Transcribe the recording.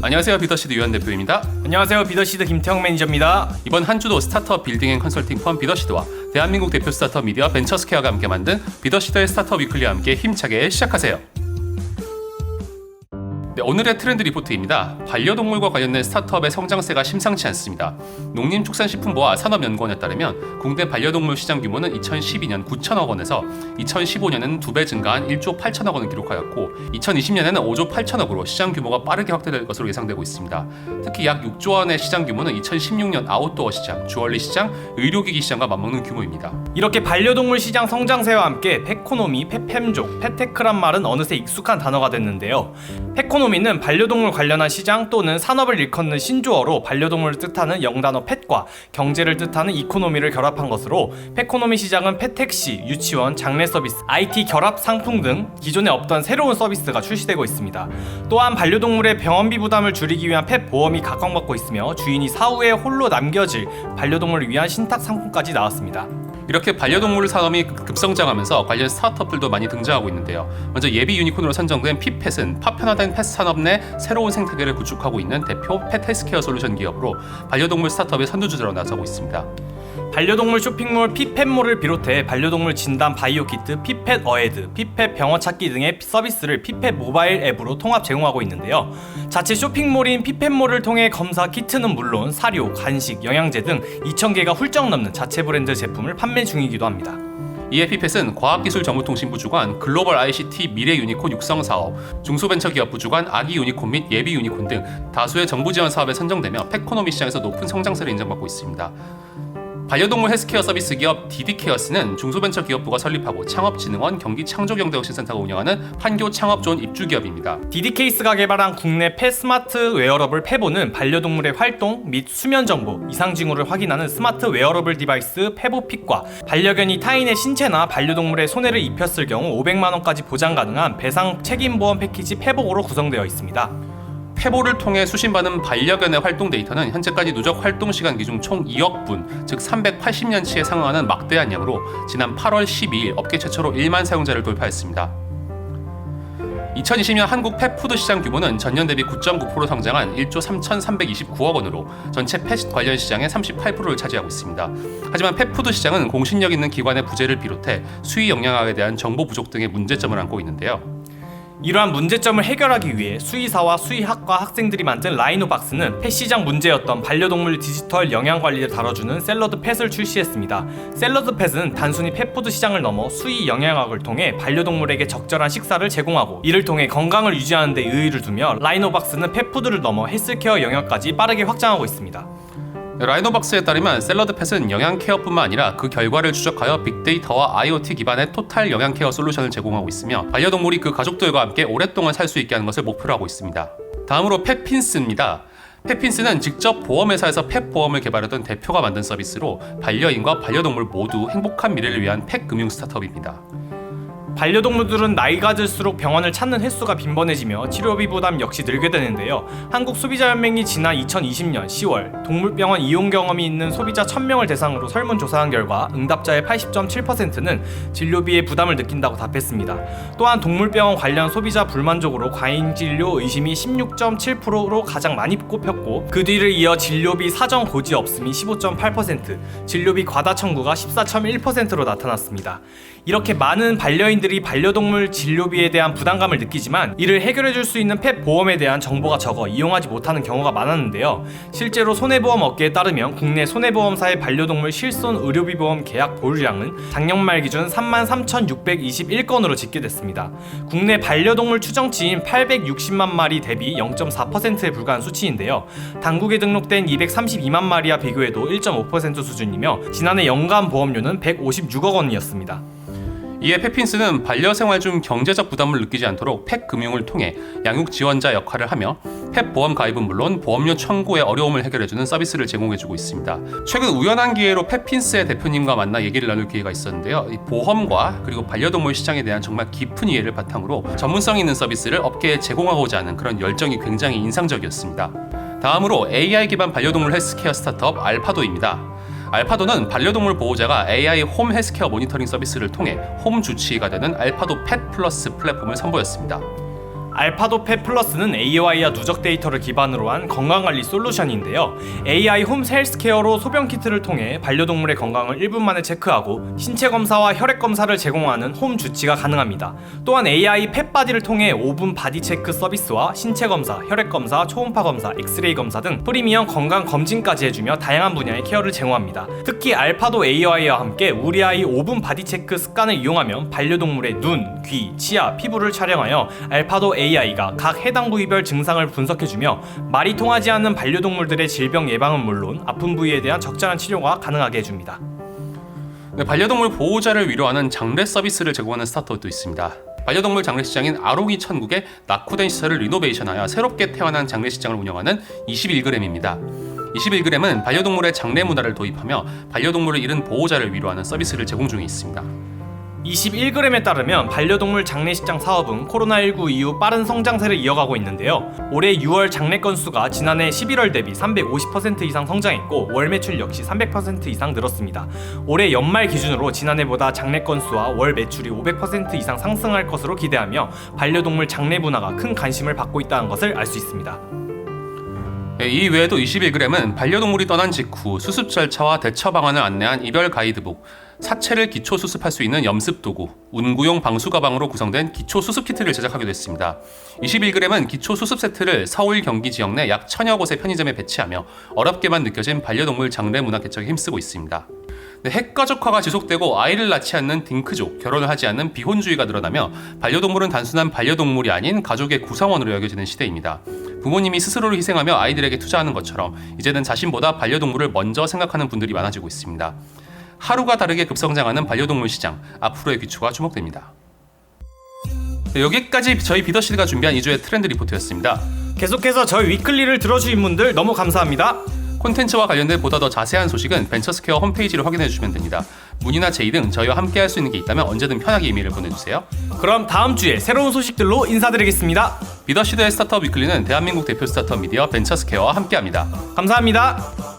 안녕하세요 비더시드 유한 대표입니다. 안녕하세요 비더시드 김태형 매니저입니다. 이번 한 주도 스타트업 빌딩 앤 컨설팅 펌 비더시드와 대한민국 대표 스타트업 미디어 벤처스케어가 함께 만든 비더시드의 스타트업 위클리와 함께 힘차게 시작하세요. 네, 오늘의 트렌드 리포트입니다. 반려동물과 관련된 스타트업의 성장세가 심상치 않습니다. 농림축산식품부와 산업연구원에 따르면 국내 반려동물 시장 규모는 2012년 9천억 원에서 2015년에는 두 배 증가한 1조 8천억 원을 기록하였고 2020년에는 5조 8천억으로 시장 규모가 빠르게 확대될 것으로 예상되고 있습니다. 특히 약 6조 원의 시장 규모는 2016년 아웃도어 시장, 주얼리 시장, 의료기기 시장과 맞먹는 규모입니다. 이렇게 반려동물 시장 성장세와 함께 페코노미, 페펜족, 페테크란 말은 어느새 익숙한 단어가 됐는데요. 페코노미 는 반려동물 관련한 시장 또는 산업을 일컫는 신조어로 반려동물을 뜻하는 영단어 펫과 경제를 뜻하는 이코노미를 결합한 것으로 페코노미 시장은 페택시, 유치원, 장례 서비스, IT 결합 상품 등 기존에 없던 새로운 서비스가 출시되고 있습니다. 또한 반려동물의 병원비 부담을 줄이기 위한 펫 보험이 각광받고 있으며 주인이 사후에 홀로 남겨질 반려동물을 위한 신탁 상품까지 나왔습니다. 이렇게 반려동물 산업이 급성장하면서 관련 스타트업들도 많이 등장하고 있는데요. 먼저 예비 유니콘으로 선정된 피펫은 파편화된 펫 산업 내 새로운 생태계를 구축하고 있는 대표 펫 헬스케어 솔루션 기업으로 반려동물 스타트업의 선두주자로 나서고 있습니다. 반려동물 쇼핑몰 피펫몰을 비롯해 반려동물 진단 바이오 키트, 피펫 어헤드, 피펫 병원 찾기 등의 서비스를 피펫 모바일 앱으로 통합 제공하고 있는데요. 자체 쇼핑몰인 피펫몰을 통해 검사 키트는 물론 사료, 간식, 영양제 등 2,000개가 훌쩍 넘는 자체 브랜드 제품을 판매 중이기도 합니다. 이에 피펫은 과학기술정보통신부 주관 글로벌 ICT 미래 유니콘 육성 사업, 중소벤처기업부 주관 아기 유니콘 및 예비 유니콘 등 다수의 정부 지원 사업에 선정되며 팩코노미 시장에서 높은 성장세를 인정받고 있습니다. 반려동물 헬스케어 서비스 기업 디디케어스는 중소벤처기업부가 설립하고 창업진흥원 경기창조경제혁신센터가 운영하는 판교 창업존 입주기업입니다. 디디케이스가 개발한 국내 펫 스마트 웨어러블 페보는 반려동물의 활동 및 수면 정보, 이상 징후를 확인하는 스마트 웨어러블 디바이스 페보픽과 반려견이 타인의 신체나 반려동물의 손해를 입혔을 경우 500만 원까지 보장 가능한 배상 책임 보험 패키지 페복으로 구성되어 있습니다. 페보를 통해 수신받은 반려견의 활동 데이터는 현재까지 누적 활동 시간 기준 총 2억 분, 즉 380년치에 상응하는 막대한 양으로 지난 8월 12일 업계 최초로 1만 사용자를 돌파했습니다. 2020년 한국 펫푸드 시장 규모는 전년 대비 9.9% 성장한 1조 3,329억 원으로 전체 펫 관련 시장의 38%를 차지하고 있습니다. 하지만 펫푸드 시장은 공신력 있는 기관의 부재를 비롯해 수위 영향학에 대한 정보 부족 등의 문제점을 안고 있는데요. 이러한 문제점을 해결하기 위해 수의사와 수의학과 학생들이 만든 라이노박스는 펫 시장 문제였던 반려동물 디지털 영양 관리를 다뤄주는 샐러드 펫을 출시했습니다. 샐러드 펫은 단순히 펫푸드 시장을 넘어 수의 영양학을 통해 반려동물에게 적절한 식사를 제공하고 이를 통해 건강을 유지하는 데 의의를 두며 라이노박스는 펫푸드를 넘어 헬스케어 영역까지 빠르게 확장하고 있습니다. 라이노박스에 따르면 샐러드 펫은 영양 케어뿐만 아니라 그 결과를 추적하여 빅데이터와 IoT 기반의 토탈 영양 케어 솔루션을 제공하고 있으며 반려동물이 그 가족들과 함께 오랫동안 살 수 있게 하는 것을 목표로 하고 있습니다. 다음으로 펫핀스입니다. 펫핀스는 직접 보험회사에서 펫 보험을 개발하던 대표가 만든 서비스로 반려인과 반려동물 모두 행복한 미래를 위한 펫 금융 스타트업입니다. 반려동물들은 나이가 들수록 병원을 찾는 횟수가 빈번해지며 치료비 부담 역시 늘게 되는데요. 한국 소비자 연맹이 지난 2020년 10월 동물병원 이용 경험이 있는 소비자 1000명을 대상으로 설문조사한 결과 응답자의 80.7%는 진료비에 부담을 느낀다고 답했습니다. 또한 동물병원 관련 소비자 불만족으로 과잉 진료 의심이 16.7%로 가장 많이 꼽혔고 그 뒤를 이어 진료비 사정 고지 없음이 15.8%, 진료비 과다 청구가 14.1%로 나타났습니다. 이렇게 많은 반려인들이 반려동물 진료비에 대한 부담감을 느끼지만 이를 해결해 줄 수 있는 펫 보험에 대한 정보가 적어 이용하지 못하는 경우가 많았는데요. 실제로 손해보험 업계에 따르면 국내 손해보험사의 반려동물 실손 의료비 보험 계약 보유량은 작년 말 기준 33,621건으로 집계됐습니다. 국내 반려동물 추정치인 860만 마리 대비 0.4%에 불과한 수치인데요. 당국에 등록된 232만 마리와 비교해도 1.5% 수준이며 지난해 연간 보험료는 156억 원이었습니다. 이에 펫핀스는 반려생활 중 경제적 부담을 느끼지 않도록 펫 금융을 통해 양육 지원자 역할을 하며 펫 보험 가입은 물론 보험료 청구의 어려움을 해결해주는 서비스를 제공해주고 있습니다. 최근 우연한 기회로 펫핀스의 대표님과 만나 얘기를 나눌 기회가 있었는데요. 이 보험과 그리고 반려동물 시장에 대한 정말 깊은 이해를 바탕으로 전문성 있는 서비스를 업계에 제공하고자 하는 그런 열정이 굉장히 인상적이었습니다. 다음으로 AI 기반 반려동물 헬스케어 스타트업 알파도입니다. 알파도는 반려동물 보호자가 AI 홈 헬스케어 모니터링 서비스를 통해 홈 주치의가 되는 알파도 펫 플러스 플랫폼을 선보였습니다. 알파도 펫 플러스는 AI와 누적 데이터를 기반으로 한 건강관리 솔루션인데요. AI 홈 헬스케어로 소변 키트를 통해 반려동물의 건강을 1분 만에 체크하고 신체 검사와 혈액 검사를 제공하는 홈 주치가 가능합니다. 또한 AI 펫바디를 통해 5분 바디 체크 서비스와 신체 검사, 혈액 검사, 초음파 검사, 엑스레이 검사 등 프리미엄 건강 검진까지 해주며 다양한 분야의 케어를 제공합니다. 특히 알파도 AI와 함께 우리 아이 5분 바디 체크 습관을 이용하면 반려동물의 눈, 귀, 치아, 피부를 촬영하여 알파도 AI 가 각 해당 부위별 증상을 분석해주며 말이 통하지 않는 반려동물들의 질병 예방은 물론 아픈 부위에 대한 적절한 치료가 가능하게 해줍니다. 네, 반려동물 보호자를 위로하는 장례 서비스를 제공하는 스타트업도 있습니다. 반려동물 장례시장인 아롱이 천국의 낙후된 시설을 리노베이션하여 새롭게 태어난 장례시장을 운영하는 21g입니다. 21g은 반려동물의 장례 문화를 도입하며 반려동물을 잃은 보호자를 위로하는 서비스를 제공 중에 있습니다. 21g에 따르면 반려동물 장례식장 사업은 코로나19 이후 빠른 성장세를 이어가고 있는데요. 올해 6월 장례 건수가 지난해 11월 대비 350% 이상 성장했고 월 매출 역시 300% 이상 늘었습니다. 올해 연말 기준으로 지난해보다 장례 건수와 월 매출이 500% 이상 상승할 것으로 기대하며 반려동물 장례 문화가 큰 관심을 받고 있다는 것을 알 수 있습니다. 네, 이 외에도 21g은 반려동물이 떠난 직후 수습 절차와 대처 방안을 안내한 이별 가이드북, 사체를 기초 수습할 수 있는 염습 도구, 운구용 방수 가방으로 구성된 기초 수습 키트를 제작하기도 했습니다. 21g은 기초 수습 세트를 서울 경기 지역 내 약 천여 곳의 편의점에 배치하며 어렵게만 느껴진 반려동물 장례 문화 개척에 힘쓰고 있습니다. 네, 핵가족화가 지속되고 아이를 낳지 않는 딩크족, 결혼을 하지 않는 비혼주의가 늘어나며 반려동물은 단순한 반려동물이 아닌 가족의 구성원으로 여겨지는 시대입니다. 부모님이 스스로를 희생하며 아이들에게 투자하는 것처럼 이제는 자신보다 반려동물을 먼저 생각하는 분들이 많아지고 있습니다. 하루가 다르게 급성장하는 반려동물 시장, 앞으로의 귀추가 주목됩니다. 네, 여기까지 저희 비더시드가 준비한 2주의 트렌드 리포트였습니다. 계속해서 저희 위클리를 들어주신 분들 너무 감사합니다. 콘텐츠와 관련된 보다 더 자세한 소식은 벤처스퀘어 홈페이지를 확인해 주시면 됩니다. 문의나 제의 등 저희와 함께 할 수 있는 게 있다면 언제든 편하게 이메일을 보내주세요. 그럼 다음 주에 새로운 소식들로 인사드리겠습니다. 비더시드의 스타트업 위클리는 대한민국 대표 스타트업 미디어 벤처스퀘어와 함께합니다. 감사합니다.